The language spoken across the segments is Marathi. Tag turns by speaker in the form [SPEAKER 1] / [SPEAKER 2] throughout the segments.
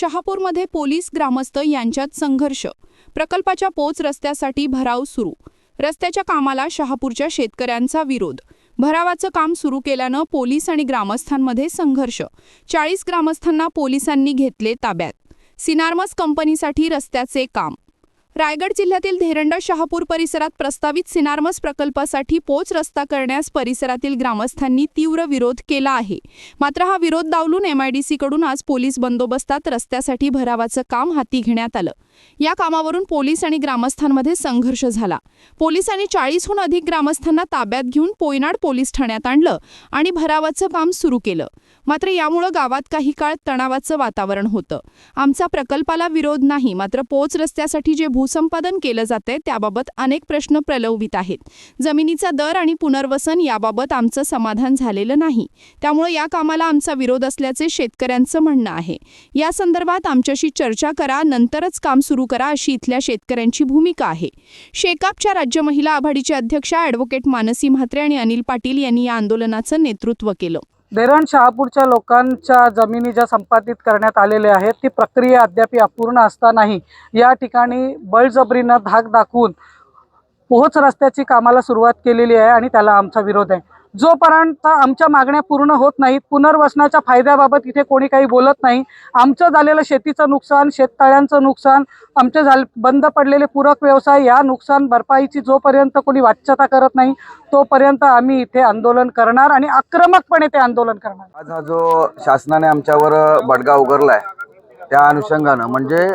[SPEAKER 1] शहापूरमध्ये पोलीस ग्रामस्थ यांच्यात संघर्ष. प्रकल्पाच्या पोच रस्त्यासाठी भराव सुरू. रस्त्याच्या कामाला शहापूरच्या शेतकऱ्यांचा विरोध. भरावाचं काम सुरू केल्यानं पोलीस आणि ग्रामस्थांमध्ये संघर्ष. चाळीस ग्रामस्थांना पोलिसांनी घेतले ताब्यात. सिनार्मस कंपनीसाठी रस्त्याचे काम. रायगड जिल्ह्यातील धेरंड शहापूर परिसरात प्रस्तावित सिनार्मस प्रकल्पासाठी पोच रस्ता करण्यास परिसरातील ग्रामस्थांनी तीव्र विरोध केला आहे. मात्र हा विरोध डावलून एमआयडीसीकडून आज पोलीस बंदोबस्तात रस्त्यासाठी भरावाचं काम हाती घेण्यात आलं. या कामावरून पोलीस आणि ग्रामस्थांमध्ये संघर्ष झाला. पोलिसांनी चाळीसहून अधिक ग्रामस्थांना ताब्यात घेऊन पोयनाड पोलीस ठाण्यात आणलं आणि भरावाचं काम सुरू केलं. मात्र यामुळं गावात काही काळ तणावाचं वातावरण होतं. आमचा प्रकल्पाला विरोध नाही मात्र पोच रस्त्यासाठी जे भूसंपादन केलं जातंय त्याबाबत अनेक प्रश्न प्रलंबित आहेत. जमिनीचा दर आणि पुनर्वसन याबाबत आमचं समाधान झालेलं नाही. त्यामुळे या कामाला आमचा विरोध असल्याचे शेतकऱ्यांचं म्हणणं आहे. या संदर्भात आमच्याशी चर्चा करा नंतरच काम सुरू करा अशी इथल्या शेतकऱ्यांची भूमिका आहे. शेकापच्या राज्य महिला आघाडीच्या अध्यक्षा ॲडव्होकेट मानसी म्हात्रे आणि अनिल पाटील यांनी या आंदोलनाचं नेतृत्व केलं.
[SPEAKER 2] धरण शहापूरच्या लोकांच्या जमिनी ज्या संपादित करण्यात आलेल्या आहेत ती प्रक्रिया अद्याप अपूर्ण असतानाही या ठिकाणी बळजबरीनं धाक दाखवून पोहोच रस्त्याची कामाला सुरुवात केलेली आहे आणि त्याला आमचा विरोध आहे. जोपर्यंत आमच्या मागण्या पूर्ण होत नाहीत पुनर्वसनाच्या फायद्याबाबत इथे कोणी काही बोलत नाही आमचं झालेलं शेतीचं नुकसान शेततळ्यांचं नुकसान आमचे झाले बंद पडलेले पूरक व्यवसाय या नुकसान भरपाईची जोपर्यंत कोणी वाच्यता करत नाही तोपर्यंत आम्ही इथे आंदोलन करणार आणि आक्रमकपणे ते आंदोलन करणार.
[SPEAKER 3] आज हा जो शासनाने आमच्यावर बडगा उगरलाय त्या अनुषंगानं म्हणजे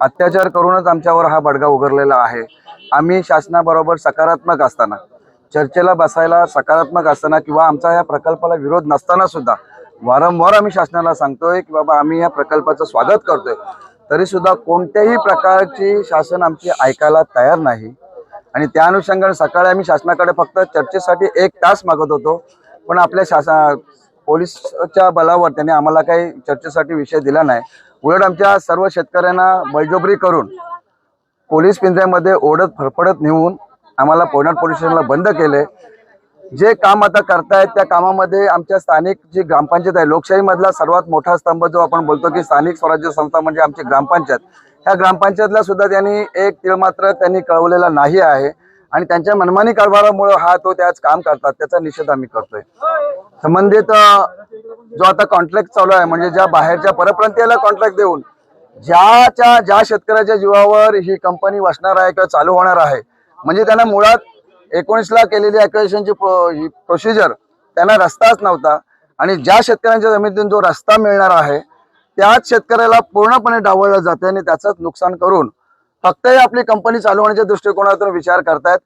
[SPEAKER 3] अत्याचार करूनच आमच्यावर हा बडगा उघडलेला आहे. आम्ही शासनाबरोबर सकारात्मक असताना चर्चेला बसायला सकारात्मक असताना किंवा आमचा या प्रकल्पाला विरोध नसताना सुद्धा वारंवार आम्ही शासनाला सांगतोय की बाबा आम्ही या प्रकल्पाचं स्वागत करतोय. तरी सुद्धा कोणत्याही प्रकारची शासन आमची ऐकायला तयार नाही. आणि त्या अनुषंगाने सकाळी आम्ही शासनाकडे फक्त चर्चेसाठी एक तास मागत होतो. पण आपल्या शासन पोलिसच्या बलावर त्यांनी आम्हाला काही चर्चेसाठी विषय दिला नाही. उलट आमच्या सर्व शेतकऱ्यांना बळजोबरी करून पोलीस पिंजऱ्यामध्ये ओढत फडफडत नेऊन आम्हाला पोयनाड पोलीस स्टेशनला बंद केले. जे काम आता करतायत त्या कामामध्ये आमच्या स्थानिक जी ग्रामपंचायत आहे लोकशाहीमधला सर्वात मोठा स्तंभ जो आपण बोलतो की स्थानिक स्वराज्य संस्था म्हणजे आमची ग्रामपंचायत. ह्या ग्रामपंचायतला सुद्धा त्यांनी एक तीळ मात्र त्यांनी कळवलेला नाही आहे. आणि त्यांच्या मनमानी कारभारामुळे हा तो त्याच काम करतात त्याचा निषेध आम्ही करतोय. संबंधित जो आता कॉन्ट्रॅक्ट चालू आहे म्हणजे ज्या बाहेरच्या परप्रांतीयाला कॉन्ट्रॅक्ट देऊन ज्याच्या ज्या शेतकऱ्याच्या जीवावर ही कंपनी वसणार आहे किंवा चालू होणार आहे म्हणजे त्यांना मुळात एकोणीसला केलेली अक्वेशनची प्रो प्रोसिजर त्यांना रस्ताच नव्हता. आणि ज्या शेतकऱ्यांच्या जमिनीतून जो रस्ता मिळणार आहे त्याच शेतकऱ्याला पूर्णपणे डावळलं जाते आणि त्याचंच नुकसान करून फक्त हे आपली कंपनी चालू होण्याच्या दृष्टिकोनातून विचार करतायत.